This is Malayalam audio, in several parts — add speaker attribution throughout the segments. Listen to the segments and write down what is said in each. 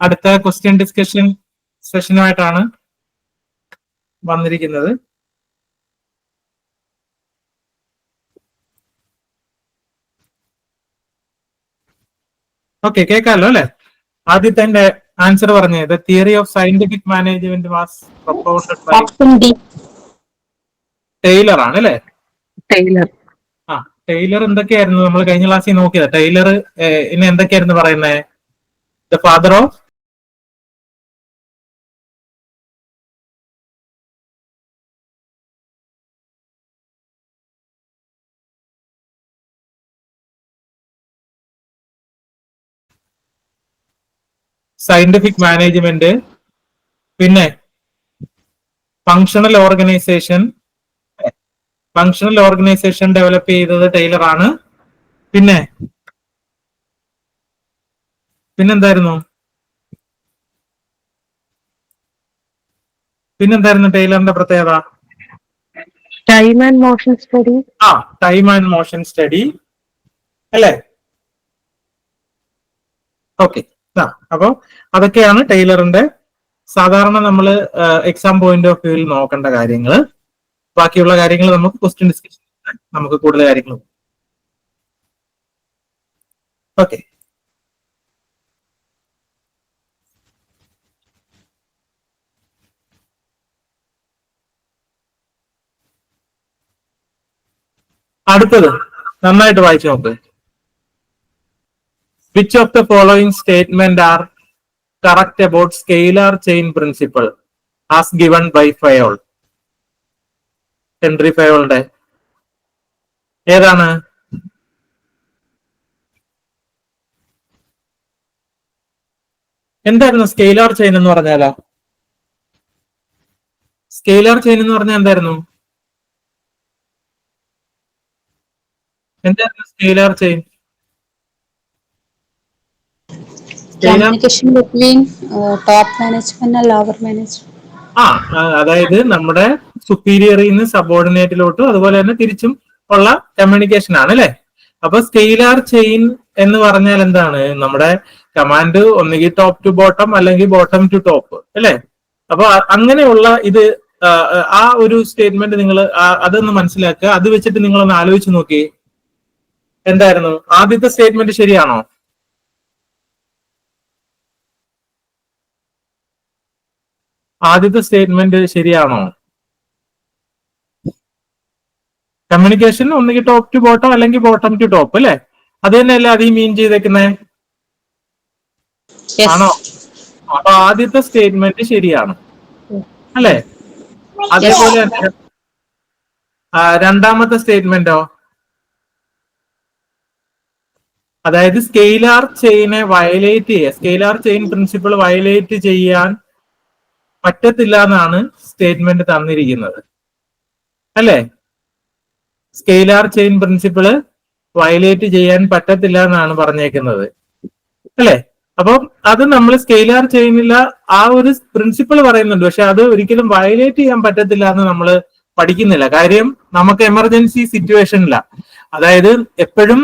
Speaker 1: അടുത്ത ക്വസ്റ്റ്യൻ ഡിസ്കഷൻ സെഷനുമായിട്ടാണ് വന്നിരിക്കുന്നത്. ഓക്കെ കേൾക്കാമല്ലോ അല്ലെ? ആദ്യത്തെ എന്റെ ആൻസർ പറഞ്ഞത് the theory of scientific management was proposed by Taylor ആണ് അല്ലെ?
Speaker 2: ടൈലർ
Speaker 1: ആ ടൈലർ എന്തൊക്കെയായിരുന്നു? നമ്മൾ കഴിഞ്ഞ ക്ലാസ്സിൽ നോക്കിയത്. ടൈലർ ഇനി എന്തൊക്കെയായിരുന്നു പറയുന്നത് the father of scientific management പിന്നെ functional organisation functional organisation develop ചെയ്തത് ടൈലർ ആണ്. പിന്നെ പിന്നെന്തായിരുന്നു? പിന്നെന്തായിരുന്നു ടൈലറിന്റെ പ്രത്യേകത?
Speaker 2: ടൈം ആൻഡ് മോഷൻ സ്റ്റഡി
Speaker 1: ആ ടൈം ആൻഡ് മോഷൻ സ്റ്റഡി അല്ലേ? ഓക്കെ ആ അപ്പൊ അതൊക്കെയാണ് ടൈലറിന്റെ സാധാരണ നമ്മൾ എക്സാം പോയിന്റ് ഓഫ് വ്യൂവിൽ നോക്കേണ്ട കാര്യങ്ങൾ ബാക്കിയുള്ള കാര്യങ്ങൾ നമുക്ക് ക്വസ്റ്റ്യൻ ഡിസ്കഷൻ നമുക്ക് കൂടുതൽ കാര്യങ്ങൾ ഓക്കെ അടുത്തത് നന്നായിട്ട് വായിച്ചു നോക്ക്. Which of the following statement are correct about scalar chain principle as given by Fayol Henri ഫയോളുടെ ഏതാണ്? എന്തായിരുന്നു സ്കെയിലർ ചെയിൻ എന്ന് പറഞ്ഞാലോ? സ്കെയിലർ ചെയിൻ എന്ന് പറഞ്ഞാൽ എന്തായിരുന്നു? എന്തായിരുന്നു scalar chain scalar
Speaker 2: communication between top management and lower management
Speaker 1: ആ അതായത് നമ്മുടെ സുപ്പീരിയറിൽ നിന്ന് സബോർഡിനേറ്റിലോട്ടും അതുപോലെ തന്നെ തിരിച്ചും ഉള്ള കമ്മ്യൂണിക്കേഷൻ ആണ് അല്ലെ? അപ്പൊ സ്കെയിലാർ ചെയിൻ എന്ന് പറഞ്ഞാൽ എന്താണ്? നമ്മുടെ കമാൻഡ് ഒന്നുകിൽ ടോപ്പ് ടു ബോട്ടം അല്ലെങ്കിൽ ബോട്ടം ടു ടോപ്പ് അല്ലെ? അപ്പൊ അങ്ങനെയുള്ള ഇത് ആ, ആ ഒരു സ്റ്റേറ്റ്മെന്റ് നിങ്ങൾ അതൊന്ന് മനസ്സിലാക്കുക. അത് വെച്ചിട്ട് നിങ്ങൾ ഒന്ന് ആലോചിച്ച് നോക്കി എന്തായിരുന്നു? ആദ്യത്തെ സ്റ്റേറ്റ്മെന്റ് ശരിയാണോ? ആദ്യത്തെ സ്റ്റേറ്റ്മെന്റ് ശരിയാണോ? കമ്മ്യൂണിക്കേഷൻ ഒന്നുകിൽ ടോപ്പ് ടു ബോട്ടം അല്ലെങ്കിൽ ബോട്ടം ടു ടോപ്പ് അല്ലെ? അത് തന്നെയല്ലേ അത് ഈ മീൻ ചെയ്തേക്കുന്നേ? ആണോ? അപ്പൊ ആദ്യത്തെ സ്റ്റേറ്റ്മെന്റ് ശരിയാണ്. അല്ലേ? അതേപോലെ തന്നെ രണ്ടാമത്തെ സ്റ്റേറ്റ്മെന്റോ അതായത് സ്കെയിലാർ ചെയിനെ വയലേറ്റ് ചെയ്യുക സ്കെയിലാർ ചെയിൻ പ്രിൻസിപ്പിൾ വയലേറ്റ് ചെയ്യാൻ പറ്റത്തില്ല എന്നാണ് സ്റ്റേറ്റ്മെന്റ് തന്നിരിക്കുന്നത്. അല്ലേ? സ്കെയിലാർ ചെയിൻ പ്രിൻസിപ്പിൾ വയലേറ്റ് ചെയ്യാൻ പറ്റത്തില്ല എന്നാണ് പറഞ്ഞേക്കുന്നത്. അല്ലേ? അപ്പം അത് നമ്മൾ സ്കെയിലാർ ചെയ്യുന്നില്ല ആ ഒരു പ്രിൻസിപ്പിൾ പറയുന്നുണ്ട്. പക്ഷെ അത് ഒരിക്കലും വയലേറ്റ് ചെയ്യാൻ പറ്റത്തില്ല എന്ന് നമ്മൾ പഠിക്കുന്നില്ല. കാര്യം നമുക്ക് എമർജൻസി സിറ്റുവേഷനില്ല അതായത് എപ്പോഴും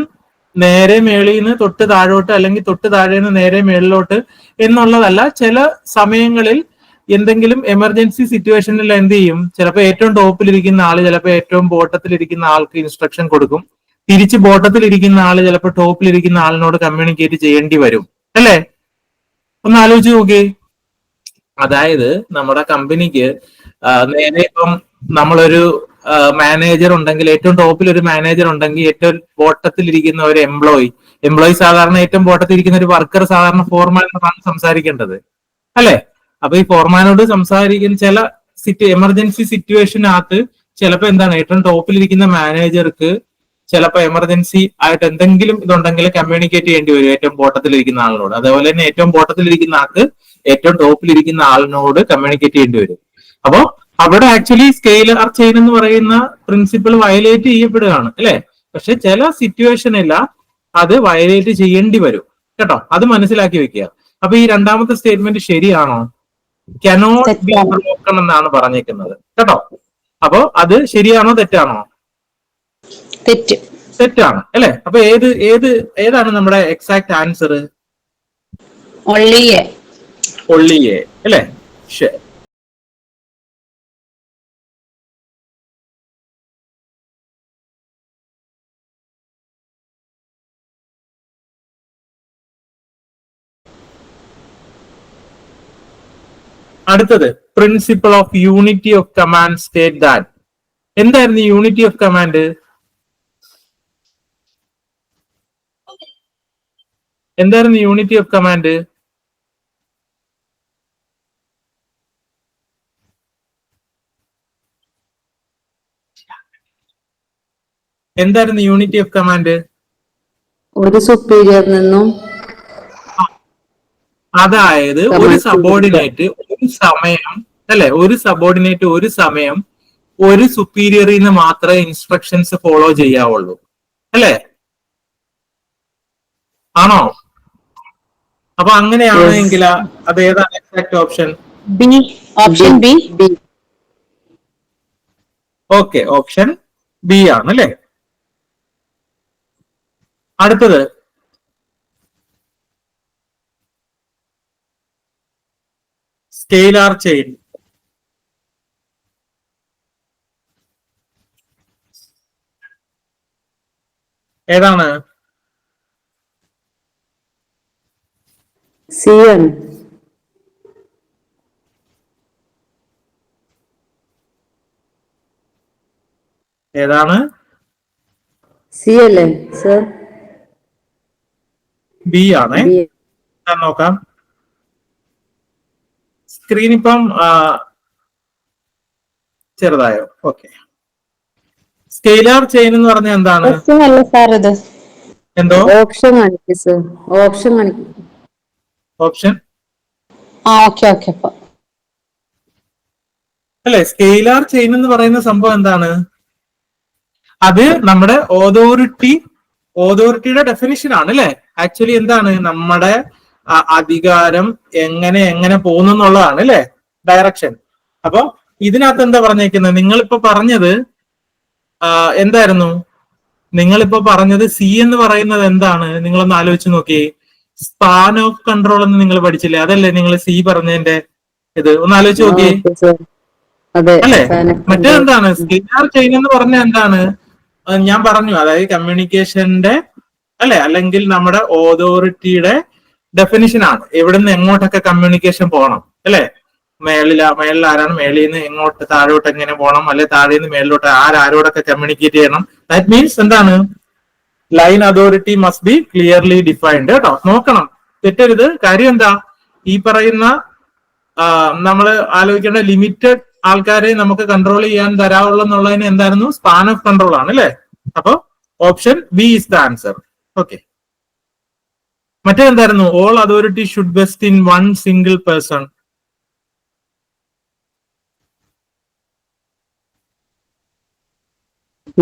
Speaker 1: നേരെ മേളിൽ നിന്ന് തൊട്ട് താഴോട്ട് അല്ലെങ്കിൽ തൊട്ട് താഴെ നിന്ന് നേരെ മേളിലോട്ട് എന്നുള്ളതല്ല ചില സമയങ്ങളിൽ എന്തെങ്കിലും എമർജൻസി സിറ്റുവേഷനിൽ എന്ത് ചെയ്യും? ചിലപ്പോൾ ഏറ്റവും ടോപ്പിലിരിക്കുന്ന ആൾ ചിലപ്പോൾ ഏറ്റവും ബോട്ടത്തിലിരിക്കുന്ന ആൾക്ക് ഇൻസ്ട്രക്ഷൻ കൊടുക്കും. തിരിച്ച് ബോട്ടത്തിലിരിക്കുന്ന ആൾ ചിലപ്പോൾ ടോപ്പിലിരിക്കുന്ന ആളിനോട് കമ്മ്യൂണിക്കേറ്റ് ചെയ്യേണ്ടി വരും. അല്ലേ? ഒന്ന് ആലോചിച്ച് നോക്കി അതായത് നമ്മുടെ കമ്പനിക്ക് നേരെ ഇപ്പം നമ്മളൊരു മാനേജർ ഉണ്ടെങ്കിൽ ഏറ്റവും ടോപ്പിൽ ഒരു മാനേജർ ഉണ്ടെങ്കിൽ ഏറ്റവും ബോട്ടത്തിലിരിക്കുന്ന ഒരു എംപ്ലോയി എംപ്ലോയി സാധാരണ ഏറ്റവും ബോട്ടത്തിൽ ഇരിക്കുന്ന ഒരു വർക്കർ സാധാരണ ഫോർമാനോടാണ് സംസാരിക്കേണ്ടത്. അല്ലെ? അപ്പൊ ഈ ഫോർമാനോട് സംസാരിക്കുന്ന ചില സിറ്റ് എമർജൻസി സിറ്റുവേഷനകത്ത് ചിലപ്പോ എന്താണ് ഏറ്റവും ടോപ്പിലിരിക്കുന്ന മാനേജർക്ക് ചിലപ്പോ എമർജൻസി ആയിട്ട് എന്തെങ്കിലും ഇതുണ്ടെങ്കിൽ കമ്മ്യൂണിക്കേറ്റ് ചെയ്യേണ്ടി വരും ഏറ്റവും ബോട്ടത്തിലിരിക്കുന്ന ആളിനോട്. അതേപോലെ തന്നെ ഏറ്റവും ബോട്ടത്തിലിരിക്കുന്ന ആൾക്ക് ഏറ്റവും ടോപ്പിലിരിക്കുന്ന ആളിനോട് കമ്മ്യൂണിക്കേറ്റ് ചെയ്യേണ്ടി വരും. അപ്പോ അവിടെ ആക്ച്വലി സ്കെയിൽ ചെയിൻ എന്ന് പറയുന്ന പ്രിൻസിപ്പിൾ വയലേറ്റ് ചെയ്യപ്പെടുകയാണ് അല്ലെ? പക്ഷെ ചില സിറ്റുവേഷനില്ല അത് വയലേറ്റ് ചെയ്യേണ്ടി വരും. കേട്ടോ? അത് മനസ്സിലാക്കി വെക്കുക. അപ്പൊ ഈ രണ്ടാമത്തെ സ്റ്റേറ്റ്മെന്റ് ശരിയാണോ? കനോട്ട് ബി ബ്രോക്കൺ എന്നാണ് പറഞ്ഞേക്കുന്നത്. കേട്ടോ? അപ്പോ അത് ശരിയാണോ തെറ്റാണോ?
Speaker 2: തെറ്റ്.
Speaker 1: തെറ്റാണ് അല്ലെ? അപ്പൊ ഏത് ഏത് ഏതാണ് നമ്മുടെ എക്സാക്ട് ആൻസർ ഒള്ളിയെ. ഒള്ളിയെ അല്ലെ? ശരി അടുത്തത് principle of unity of command state that എന്തായിരുന്നു യൂണിറ്റി ഓഫ് കമാൻഡ് എന്തായിരുന്നു യൂണിറ്റി ഓഫ് കമാൻഡ് എന്തായിരുന്നു യൂണിറ്റി ഓഫ് കമാൻഡ്
Speaker 3: ഒരു സുപ്പീരിയറിൽ നിന്നും
Speaker 1: അതായത് ഒരു സബോർഡിനേറ്റ് ഒരു സമയം അല്ലെ? ഒരു സബോർഡിനേറ്റ് ഒരു സമയം ഒരു സുപ്പീരിയറിൽ നിന്ന് മാത്രമേ ഇൻസ്ട്രക്ഷൻസ് ഫോളോ ചെയ്യാവുള്ളൂ. അല്ലേ? ആണോ? അപ്പൊ അങ്ങനെയാണെങ്കിൽ അത് ഏതാണ് exact option
Speaker 2: B option B
Speaker 3: B
Speaker 1: okay option B ആണ് അല്ലേ? അടുത്തത്. Scalar chain. ഏതാണ്?
Speaker 3: സി എൻ
Speaker 1: ഏതാണ്?
Speaker 3: സി അല്ലേ സർ.
Speaker 1: ബി ആണ്. നോക്കാം. സ്ക്രീൻ ഇപ്പം ചെറുതായോ? ഓക്കെ സ്കെയിലാർ ചെയിൻ എന്ന് പറഞ്ഞ എന്താണ്? എന്തോ?
Speaker 3: ഓപ്ഷൻ ഓപ്ഷൻ
Speaker 1: ഓപ്ഷൻ അല്ലെ സ്കെയിലാർ ചെയിൻ എന്ന് പറയുന്ന സംഭവം എന്താണ്? അത് നമ്മുടെ ഓതോറിറ്റി ഓതോറിറ്റിയുടെ ഡെഫിനിഷൻ ആണ് അല്ലെ? ആക്ച്വലി എന്താണ്? നമ്മുടെ അധികാരം എങ്ങനെ എങ്ങനെ പോകുന്നു എന്നുള്ളതാണ് അല്ലെ? ഡയറക്ഷൻ അപ്പൊ ഇതിനകത്ത് എന്താ പറഞ്ഞേക്കുന്നത് നിങ്ങളിപ്പോ പറഞ്ഞത് എന്തായിരുന്നു? നിങ്ങളിപ്പോ പറഞ്ഞത് സി എന്ന് പറയുന്നത് എന്താണ്? നിങ്ങളൊന്ന് ആലോചിച്ച് നോക്കി സ്പാൻ ഓഫ് കൺട്രോൾ എന്ന് നിങ്ങൾ പഠിച്ചില്ലേ? അതല്ലേ നിങ്ങൾ സി പറഞ്ഞതിന്റെ ഇത്? ഒന്ന് ആലോചിച്ച് നോക്കിയേ. അല്ലെ? മറ്റേതെന്താണ് സ്കിന്നാർ ചെയിൻ എന്ന് പറഞ്ഞ എന്താണ്? ഞാൻ പറഞ്ഞു. അതായത് കമ്മ്യൂണിക്കേഷന്റെ അല്ലെ? അല്ലെങ്കിൽ നമ്മുടെ ഓതോറിറ്റിയുടെ ഡെഫിനിഷൻ ആണ്. എവിടുന്ന് എങ്ങോട്ടൊക്കെ കമ്മ്യൂണിക്കേഷൻ പോകണം അല്ലെ? മേളില മേളിൽ ആരാണ് മേളിൽ നിന്ന് എങ്ങോട്ട് താഴോട്ട് എങ്ങനെ പോകണം അല്ലെ താഴെ നിന്ന് മേളിലോട്ട് ആരാരോടൊക്കെ കമ്മ്യൂണിക്കേറ്റ് ചെയ്യണം? ദാറ്റ് മീൻസ് എന്താണ്? Line authority must be clearly defined കേട്ടോ? നോക്കണം. തെറ്റരുത്. കാര്യം എന്താ? ഈ പറയുന്ന നമ്മൾ ആലോചിക്കേണ്ട ലിമിറ്റഡ് ആൾക്കാരെ നമുക്ക് കൺട്രോൾ ചെയ്യാൻ തരാവുള്ളൂ എന്നുള്ളതിന് എന്തായിരുന്നു? സ്പാൻ ഓഫ് കൺട്രോൾ ആണ് അല്ലെ? അപ്പൊ option B is the answer okay മറ്റേ എന്തായിരുന്നു? All authority should vest in one single person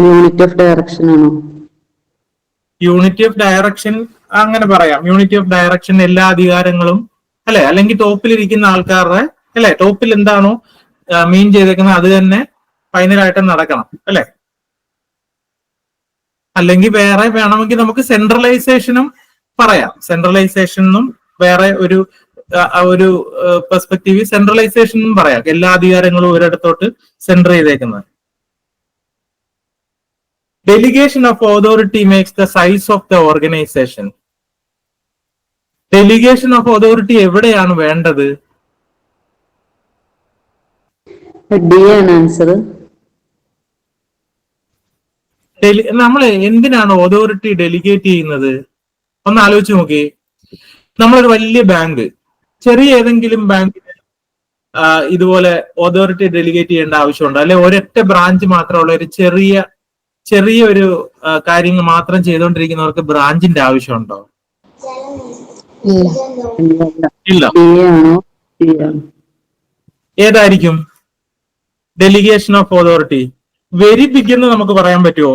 Speaker 3: unit of direction ആണോ?
Speaker 1: യൂണിറ്റി ഓഫ് ഡയറക്ഷൻ അങ്ങനെ പറയാം. യൂണിറ്റി ഓഫ് ഡയറക്ഷൻ എല്ലാ അധികാരങ്ങളും അല്ലെ? അല്ലെങ്കിൽ ടോപ്പിൽ ഇരിക്കുന്ന ആൾക്കാരുടെ അല്ലെ? ടോപ്പിൽ എന്താണോ മീൻ ചെയ്തേക്കുന്നത് അത് തന്നെ ഫൈനലായിട്ട് നടക്കണം അല്ലെ? അല്ലെങ്കിൽ വേറെ വേണമെങ്കിൽ നമുക്ക് സെൻട്രലൈസേഷനും പറയാം. സെൻട്രലൈസേഷൻ എന്നും വേറെ ഒരു ഒരു പെർസ്പെക്റ്റീവ് സെൻട്രലൈസേഷൻ എന്നും പറയാം. എല്ലാ അധികാരങ്ങളും ഒരിടത്തോട്ട് സെൻട്രൽ ചെയ്തേക്കുന്നത്. Delegation of authority makes the size of the organisation delegation of authority എവിടെയാണ് വേണ്ടത്?
Speaker 3: ഡി ആണ് ആൻസർ
Speaker 1: നമ്മൾ എന്തിനാണ് അതോറിറ്റി ഡെലിഗേറ്റ് ചെയ്യുന്നത്? ഒന്ന് ആലോചിച്ച് നോക്കി. നമ്മളൊരു വലിയ ബാങ്ക് ചെറിയ ഏതെങ്കിലും ബാങ്കിന് ഇതുപോലെ അതോറിറ്റി ഡെലിഗേറ്റ് ചെയ്യേണ്ട ആവശ്യമുണ്ടോ. അല്ലെ ഒരൊറ്റ ബ്രാഞ്ച് മാത്രമുള്ള ഒരു ചെറിയ ചെറിയ ഒരു കാര്യങ്ങൾ മാത്രം ചെയ്തുകൊണ്ടിരിക്കുന്നവർക്ക് ബ്രാഞ്ചിന്റെ ആവശ്യമുണ്ടോ?
Speaker 2: ഇല്ല.
Speaker 1: ഏതായിരിക്കും delegation of authority very big എന്ന് നമുക്ക് പറയാൻ പറ്റുമോ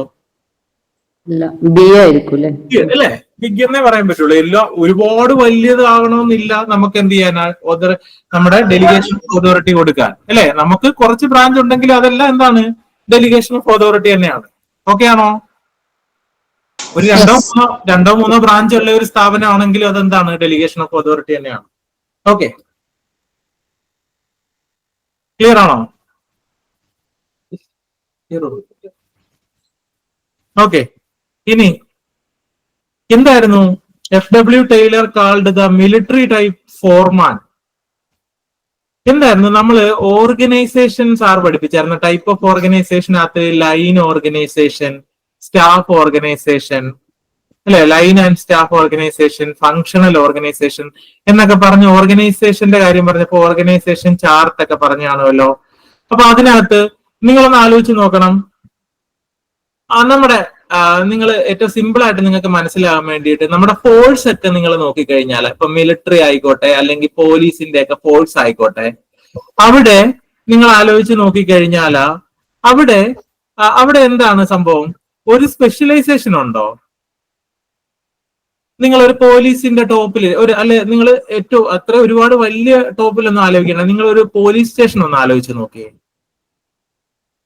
Speaker 3: അല്ലേ?
Speaker 1: ബിഗ് എന്നേ പറയാൻ പറ്റുള്ളൂ. എല്ലാ ഒരുപാട് വലിയതാകണമെന്നില്ല നമുക്ക് എന്ത് ചെയ്യാനാ ഓതർ നമ്മുടെ ഡെലിഗേഷൻ ഓഫ് അതോറിറ്റി കൊടുക്കാൻ. അല്ലെ? നമുക്ക് കുറച്ച് ബ്രാഞ്ച് ഉണ്ടെങ്കിൽ അതെല്ലാം എന്താണ്? ഡെലിഗേഷൻ ഓഫ് അതോറിറ്റി തന്നെയാണ്. ഓക്കെ ആണോ? ഒരു രണ്ടോ മൂന്നോ രണ്ടോ മൂന്നോ ബ്രാഞ്ച് ഉള്ള ഒരു സ്ഥാപനമാണെങ്കിൽ അതെന്താണ്? ഡെലിഗേഷൻ ഓഫ് അതോറിറ്റി തന്നെയാണ്. ഓക്കെ ക്ലിയർ ആണോ? ഓക്കെ ഇനി എന്തായിരുന്നു? F W Taylor called the military type foreman എന്തായിരുന്നു? നമ്മൾ ഓർഗനൈസേഷൻ സാർ പഠിപ്പിച്ചായിരുന്നു. ടൈപ്പ് ഓഫ് ഓർഗനൈസേഷൻ അകത്ത് ലൈൻ ഓർഗനൈസേഷൻ സ്റ്റാഫ് ഓർഗനൈസേഷൻ അല്ലെ? Line and staff organisation functional organisation എന്നൊക്കെ പറഞ്ഞ് ഓർഗനൈസേഷന്റെ കാര്യം പറഞ്ഞപ്പോ ഓർഗനൈസേഷൻ ചാർട്ട് ഒക്കെ പറഞ്ഞാണല്ലോ. അപ്പൊ അതിനകത്ത് നിങ്ങളൊന്ന് ആലോചിച്ച് നോക്കണം. നമ്മുടെ നിങ്ങൾ ഏറ്റവും സിമ്പിൾ ആയിട്ട് നിങ്ങൾക്ക് മനസ്സിലാകാൻ വേണ്ടിയിട്ട് നമ്മുടെ ഫോഴ്സ് ഒക്കെ നിങ്ങൾ നോക്കിക്കഴിഞ്ഞാൽ ഇപ്പൊ മിലിറ്ററി ആയിക്കോട്ടെ അല്ലെങ്കിൽ പോലീസിന്റെ ഒക്കെ ഫോഴ്സ് ആയിക്കോട്ടെ അവിടെ നിങ്ങൾ ആലോചിച്ച് നോക്കിക്കഴിഞ്ഞാൽ അവിടെ അവിടെ എന്താണ് സംഭവം? ഒരു സ്പെഷ്യലൈസേഷൻ ഉണ്ടോ? നിങ്ങൾ ഒരു പോലീസിന്റെ ടോപ്പിൽ ഒരു അല്ലെ നിങ്ങൾ ഏറ്റവും അത്ര ഒരുപാട് വലിയ ടോപ്പിലൊന്നും ആലോചിക്കണം നിങ്ങൾ ഒരു പോലീസ് സ്റ്റേഷൻ ഒന്ന് ആലോചിച്ച് നോക്കിയേ.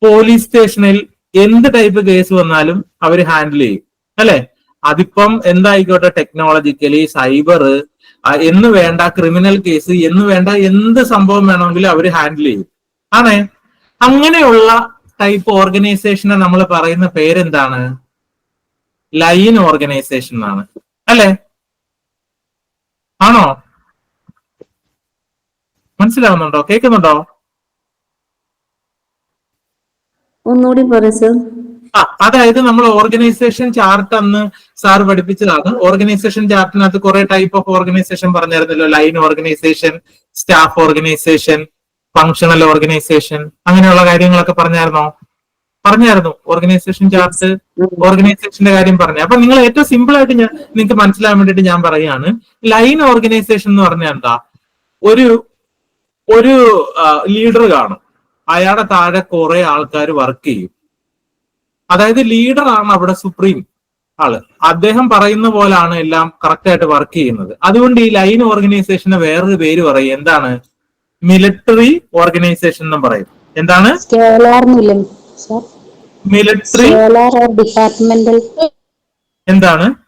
Speaker 1: പോലീസ് സ്റ്റേഷനിൽ എന്ത് ടൈപ്പ് കേസ് വന്നാലും അവർ ഹാൻഡിൽ ചെയ്യും. അല്ലെ? അതിപ്പം എന്തായിക്കോട്ടെ ടെക്നോളജിക്കലി സൈബർ എന്ന് വേണ്ട ക്രിമിനൽ കേസ് എന്ന് വേണ്ട എന്ത് സംഭവം വേണമെങ്കിലും അവർ ഹാൻഡിൽ ചെയ്യും. ആണേ? അങ്ങനെയുള്ള ടൈപ്പ് ഓർഗനൈസേഷനെ നമ്മൾ പറയുന്ന പേരെന്താണ്? ലൈൻ ഓർഗനൈസേഷൻ എന്നാണ്. അല്ലെ? ആണോ? മനസ്സിലാവുന്നുണ്ടോ? കേൾക്കുന്നുണ്ടോ?
Speaker 3: ഒന്നുകൂടി പറയും സർ
Speaker 1: ആ അതായത് നമ്മൾ ഓർഗനൈസേഷൻ ചാർട്ട് അന്ന് സാർ പഠിപ്പിച്ചതാണ്. ഓർഗനൈസേഷൻ ചാർട്ടിനകത്ത് കുറെ type of organisation പറഞ്ഞായിരുന്നല്ലോ. Line organisation staff organisation functional organisation അങ്ങനെയുള്ള കാര്യങ്ങളൊക്കെ പറഞ്ഞായിരുന്നോ? പറഞ്ഞായിരുന്നു. ഓർഗനൈസേഷൻ ചാർട്ട് ഓർഗനൈസേഷന്റെ കാര്യം പറഞ്ഞു. അപ്പൊ നിങ്ങൾ ഏറ്റവും സിമ്പിൾ ആയിട്ട് ഞാൻ നിങ്ങൾക്ക് മനസ്സിലാൻ വേണ്ടിയിട്ട് ഞാൻ പറയാണ്. ലൈൻ ഓർഗനൈസേഷൻ എന്ന് പറഞ്ഞാൽ എന്താ? ഒരു ഒരു ലീഡർ കാണും. അയാളുടെ താഴെ കുറെ ആൾക്കാർ വർക്ക് ചെയ്യും. അതായത് ലീഡർ ആണ് അവിടെ സുപ്രീം ആൾ. അദ്ദേഹം പറയുന്ന പോലാണ് എല്ലാം കറക്റ്റ് ആയിട്ട് വർക്ക് ചെയ്യുന്നത്. അതുകൊണ്ട് ഈ ലൈൻ ഓർഗനൈസേഷന് വേറൊരു പേര് പറയും. എന്താണ്? മിലിറ്ററി ഓർഗനൈസേഷൻ എന്നും പറയും. എന്താണ്? മിലിറ്ററി
Speaker 2: ഡിപ്പാർട്ട്മെന്റൽ
Speaker 1: എന്താണ്?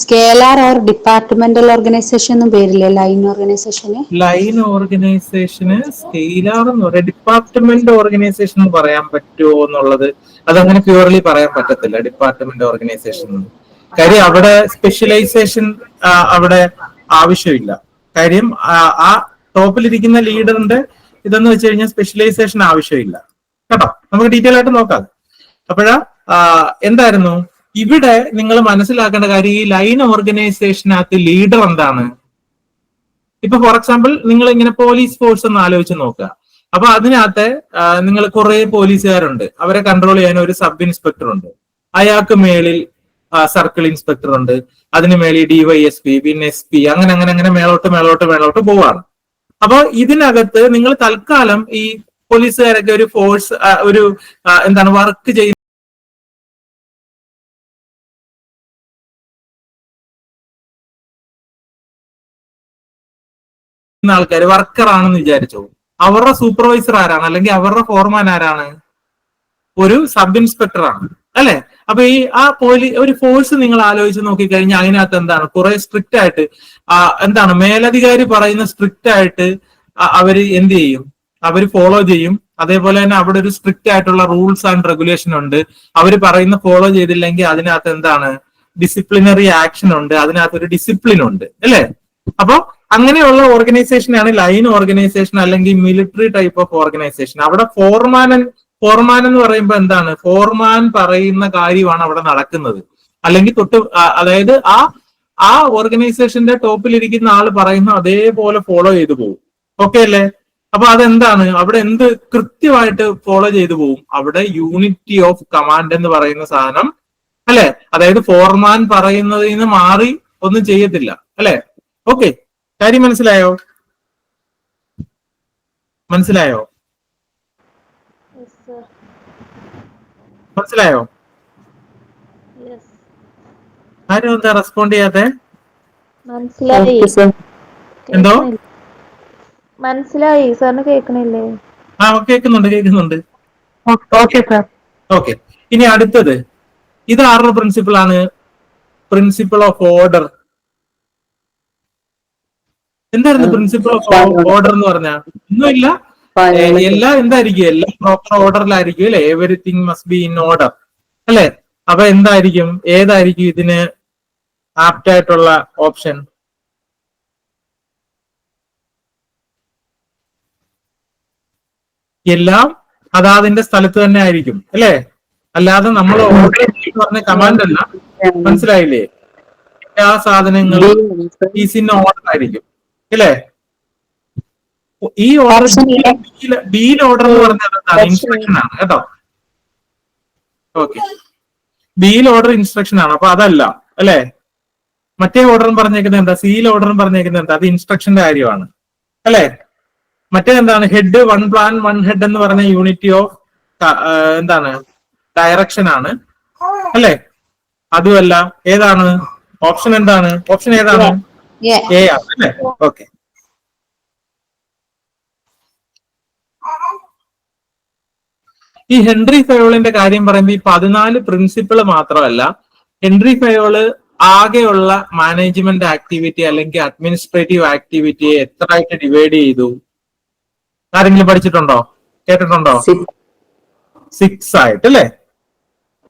Speaker 2: സ്കേലാർ ഓർ ഡിപ്പാർട്ട്മെന്റൽ ഓർഗനൈസേഷൻ എന്നും പേരില്ലേ? ലൈൻ ഓർഗനൈസേഷന്?
Speaker 1: ലൈൻ ഓർഗനൈസേഷന് സ്കെയിലാർ എന്ന് പറയാം. ഡിപ്പാർട്ട്മെന്റ് ഓർഗനൈസേഷൻ എന്ന് പറയാൻ പറ്റുമോ എന്നുള്ളത് അതങ്ങനെ പ്യൂർലി പറയാൻ പറ്റത്തില്ല ഡിപ്പാർട്ട്മെന്റ് ഓർഗനൈസേഷൻ. കാര്യം അവിടെ സ്പെഷ്യലൈസേഷൻ അവിടെ ആവശ്യമില്ല. കാര്യം ആ ടോപ്പിലിരിക്കുന്ന ലീഡറിന്റെ ഇതെന്ന് വെച്ച് കഴിഞ്ഞാൽ സ്പെഷ്യലൈസേഷൻ ആവശ്യമില്ല. കേട്ടോ? നമുക്ക് ഡീറ്റെയിൽ ആയിട്ട് നോക്കാം. അപ്പോഴാ എന്തായിരുന്നു? ഇവിടെ നിങ്ങൾ മനസ്സിലാക്കേണ്ട കാര്യം ഈ ലൈൻ ഓർഗനൈസേഷനകത്ത് ലീഡർ എന്താണ്? ഇപ്പൊ ഫോർ എക്സാമ്പിൾ നിങ്ങൾ ഇങ്ങനെ പോലീസ് ഫോഴ്സ് ഒന്ന് ആലോചിച്ച് നോക്കുക. അപ്പൊ അതിനകത്ത് നിങ്ങൾ കുറെ പോലീസുകാരുണ്ട്. അവരെ കൺട്രോൾ ചെയ്യാൻ ഒരു സബ് ഇൻസ്പെക്ടർ ഉണ്ട്. അയാൾക്ക് മേളിൽ സർക്കിൾ ഇൻസ്പെക്ടർ ഉണ്ട്. അതിന് മേളിൽ ഡിവൈഎസ്പി പിന്നെ എസ് പി അങ്ങനെ അങ്ങനെ അങ്ങനെ മേളോട്ട് മേളോട്ട് മേളോട്ട് പോവാണ്. അപ്പൊ ഇതിനകത്ത് നിങ്ങൾ തൽക്കാലം ഈ പോലീസുകാരൊക്കെ ഒരു ഫോഴ്സ് ഒരു എന്താണ് വർക്ക് ചെയ്യുന്ന ആൾക്കാർ വർക്കർ ആണെന്ന് വിചാരിച്ചോ? അവരുടെ സൂപ്പർവൈസർ ആരാണ്? അല്ലെങ്കിൽ അവരുടെ ഫോർമാൻ ആരാണ്? ഒരു സബ് ഇൻസ്പെക്ടർ ആണ്. അല്ലെ? അപ്പൊ ഈ ആ പോലീ ഒരു ഫോഴ്സ് നിങ്ങൾ ആലോചിച്ച് നോക്കിക്കഴിഞ്ഞാൽ അതിനകത്ത് എന്താണ്? കുറെ സ്ട്രിക്റ്റ് ആയിട്ട് എന്താണ്? മേലധികാരി പറയുന്ന സ്ട്രിക്റ്റ് ആയിട്ട് അവർ എന്ത് ചെയ്യും? അവർ ഫോളോ ചെയ്യും. അതേപോലെ തന്നെ അവിടെ ഒരു സ്ട്രിക്റ്റ് ആയിട്ടുള്ള റൂൾസ് ആൻഡ് റെഗുലേഷൻ ഉണ്ട്. അവർ പറയുന്ന ഫോളോ ചെയ്തില്ലെങ്കിൽ അതിനകത്ത് എന്താണ്? ഡിസിപ്ലിനറി ആക്ഷൻ ഉണ്ട്. അതിനകത്ത് ഒരു ഡിസിപ്ലിൻ ഉണ്ട്. അല്ലേ? അപ്പൊ അങ്ങനെയുള്ള ഓർഗനൈസേഷനാണ് ലൈൻ ഓർഗനൈസേഷൻ അല്ലെങ്കിൽ മിലിറ്ററി ടൈപ്പ് ഓഫ് ഓർഗനൈസേഷൻ അവിടെ ഫോർമാൻ ഫോർമാൻ എന്ന് പറയുമ്പോൾ എന്താണ്? ഫോർമാൻ പറയുന്ന കാര്യമാണ് അവിടെ നടക്കുന്നത്. അല്ലെങ്കിൽ തൊട്ട് അതായത് ആ ആ ഓർഗനൈസേഷന്റെ ടോപ്പിൽ ഇരിക്കുന്ന ആൾ പറയുന്ന അതേപോലെ ഫോളോ ചെയ്തു പോകും ഓക്കെ അല്ലേ? അപ്പൊ അതെന്താണ്? അവിടെ എന്ത് കൃത്യമായിട്ട് ഫോളോ ചെയ്തു പോകും അവിടെ യൂണിറ്റി ഓഫ് കമാൻഡ് എന്ന് പറയുന്ന സാധനം അല്ലെ? അതായത് ഫോർമാൻ പറയുന്നതിൽ നിന്ന് മാറി ഒന്നും ചെയ്യത്തില്ല അല്ലെ? ഓക്കെ കാര്യം മനസ്സിലായോ? മനസ്സിലായോ? മനസ്സിലായോ? ആരും എന്താ റെസ്പോണ്ട് ചെയ്യാത്തെ?
Speaker 4: മനസ്സിലായി.
Speaker 3: സർ
Speaker 1: എന്തോ?
Speaker 4: മനസ്സിലായി. സാറിന് കേൾക്കണില്ലേ?
Speaker 1: ആ കേൾക്കുന്നുണ്ട് കേൾക്കുന്നുണ്ട്.
Speaker 4: ഓക്കെ സാർ
Speaker 1: ഓക്കെ ഇനി അടുത്തത്. ഇത് ആരുടെ പ്രിൻസിപ്പിൾ ആണ്? പ്രിൻസിപ്പിൾ ഓഫ് ഓർഡർ എന്തായിരുന്നു പ്രിൻസിപ്പിൾ ഓഫ് ഓർഡർ എന്ന് പറഞ്ഞാൽ ഒന്നുമില്ല. എല്ലാം എന്തായിരിക്കും? എല്ലാം പ്രോപ്പർ ഓർഡറിലായിരിക്കും അല്ലെ? Everything must be in order അല്ലെ? അപ്പൊ എന്തായിരിക്കും? ഏതായിരിക്കും ഇതിന് ആപ്റ്റ് ആയിട്ടുള്ള ഓപ്ഷൻ എല്ലാം അതാതിന്റെ സ്ഥലത്ത് തന്നെ ആയിരിക്കും. അല്ലെ? അല്ലാതെ നമ്മൾ ഓർഡർ പറഞ്ഞ കമാൻഡ് അല്ല. മനസ്സിലായില്ലേ? എല്ലാ സാധനങ്ങളും ഓർഡർ ആയിരിക്കും. അല്ലേ ഈ ഓർഡർ. ബിയിൽ ഓർഡർ എന്ന് പറഞ്ഞാൽ എന്താണ്? ഇൻസ്ട്രക്ഷൻ ആണ് കേട്ടോ. ഓക്കെ ബിയിൽ ഓർഡർ ഇൻസ്ട്രക്ഷൻ ആണ്. അപ്പൊ അതല്ല. അല്ലേ? മറ്റേ ഓർഡർ പറഞ്ഞേക്കുന്നത് എന്താ? സിയിൽ ഓർഡർ പറഞ്ഞേക്കുന്നത് എന്താ? അത് ഇൻസ്ട്രക്ഷന്റെ കാര്യമാണ്. അല്ലേ? മറ്റേ എന്താണ്? Head one plan one head എന്ന് പറഞ്ഞ യൂണിറ്റി ഓഫ് എന്താണ്? ഡയറക്ഷൻ ആണ്. അല്ലേ? അതുമല്ല. ഏതാണ്? ഓപ്ഷൻ എന്താണ്? ഓപ്ഷൻ ഏതാണ്?
Speaker 2: എ
Speaker 1: എ ആണ് അല്ലേ ഓക്കെ ഈ ഹെൻറി ഫയോളിന്റെ കാര്യം പറയുമ്പോൾ ഈ പതിനാല് പ്രിൻസിപ്പിൾ മാത്രമല്ല ഹെൻറി ഫയോൾ ആകെയുള്ള മാനേജ്മെന്റ് ആക്ടിവിറ്റി അല്ലെങ്കിൽ അഡ്മിനിസ്ട്രേറ്റീവ് ആക്ടിവിറ്റിയെ എത്ര ആയിട്ട് ഡിവൈഡ് ചെയ്തു? ആരെങ്കിലും പഠിച്ചിട്ടുണ്ടോ? കേട്ടിട്ടുണ്ടോ. സിക്സ് ആയിട്ട് അല്ലേ?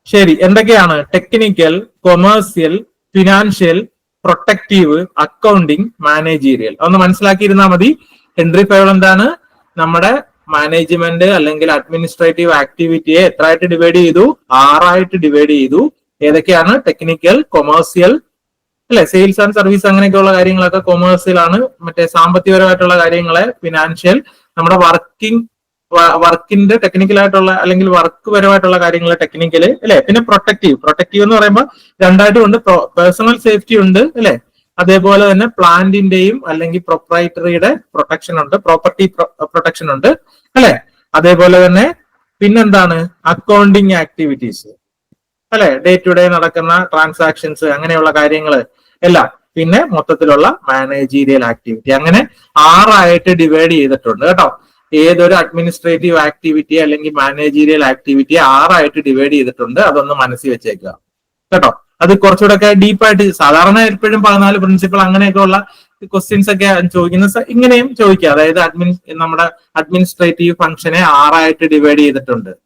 Speaker 1: ശരി എന്തൊക്കെയാണ്? Technical commercial financial protective accounting managerial ഒന്ന് മനസ്സിലാക്കിയിരുന്നാൽ മതി. ഹെൻറി ഫയോൾ എന്താണ്? നമ്മുടെ മാനേജ്മെന്റ് അല്ലെങ്കിൽ അഡ്മിനിസ്ട്രേറ്റീവ് ആക്ടിവിറ്റിയെ എത്രയായിട്ട് ഡിവൈഡ് ചെയ്തു? ആറായിട്ട് ഡിവൈഡ് ചെയ്തു. ഏതൊക്കെയാണ്? ടെക്നിക്കൽ കൊമേഴ്സ്യൽ അല്ലെ? സെയിൽസ് ആൻഡ് സർവീസ് അങ്ങനെയൊക്കെയുള്ള കാര്യങ്ങളൊക്കെ കൊമേഴ്സ്യൽ ആണ്. മറ്റേ സാമ്പത്തികപരമായിട്ടുള്ള കാര്യങ്ങളെ ഫിനാൻഷ്യൽ നമ്മുടെ വർക്കിംഗ് വർക്കിന്റെ ടെക്നിക്കൽ ആയിട്ടുള്ള അല്ലെങ്കിൽ വർക്ക് പരമായിട്ടുള്ള കാര്യങ്ങൾ ടെക്നിക്കൽ അല്ലെ? പിന്നെ പ്രൊട്ടക്റ്റീവ് പ്രൊട്ടക്റ്റീവ് എന്ന് പറയുമ്പോൾ രണ്ടായിട്ടും ഉണ്ട്. പേഴ്സണൽ സേഫ്റ്റി ഉണ്ട് അല്ലെ? അതേപോലെ തന്നെ പ്ലാന്റിന്റെയും അല്ലെങ്കിൽ പ്രൊപ്രൈറ്ററിയുടെ പ്രൊട്ടക്ഷൻ ഉണ്ട്. പ്രോപ്പർട്ടി പ്രൊട്ടക്ഷൻ ഉണ്ട് അല്ലെ? അതേപോലെ തന്നെ പിന്നെന്താണ്? അക്കൗണ്ടിങ് ആക്ടിവിറ്റീസ് അല്ലെ? ഡേ ടു ഡേ നടക്കുന്ന ട്രാൻസാക്ഷൻസ് അങ്ങനെയുള്ള കാര്യങ്ങൾ എല്ലാം. പിന്നെ മൊത്തത്തിലുള്ള മാനേജീരിയൽ ആക്ടിവിറ്റി അങ്ങനെ ആറായിട്ട് ഡിവൈഡ് ചെയ്തിട്ടുണ്ട് കേട്ടോ. ഏതൊരു അഡ്മിനിസ്ട്രേറ്റീവ് ആക്ടിവിറ്റി അല്ലെങ്കിൽ മാനേജീരിയൽ ആക്ടിവിറ്റി ആറായിട്ട് ഡിവൈഡ് ചെയ്തിട്ടുണ്ട്. അതൊന്ന് മനസ്സിൽ വെച്ചേക്കുക. കേട്ടോ? അത് കുറച്ചുകൂടെ ഒക്കെ ഡീപ്പായിട്ട് സാധാരണ എപ്പോഴും പതിനാല് പ്രിൻസിപ്പൾ അങ്ങനെയൊക്കെ ഉള്ള ക്വസ്റ്റ്യൻസ് ഒക്കെ ചോദിക്കുന്ന ഇങ്ങനെയും ചോദിക്കുക. അതായത് അഡ്മിൻ നമ്മുടെ അഡ്മിനിസ്ട്രേറ്റീവ് ഫംഗ്ഷനെ ആറായിട്ട് ഡിവൈഡ് ചെയ്തിട്ടുണ്ട്.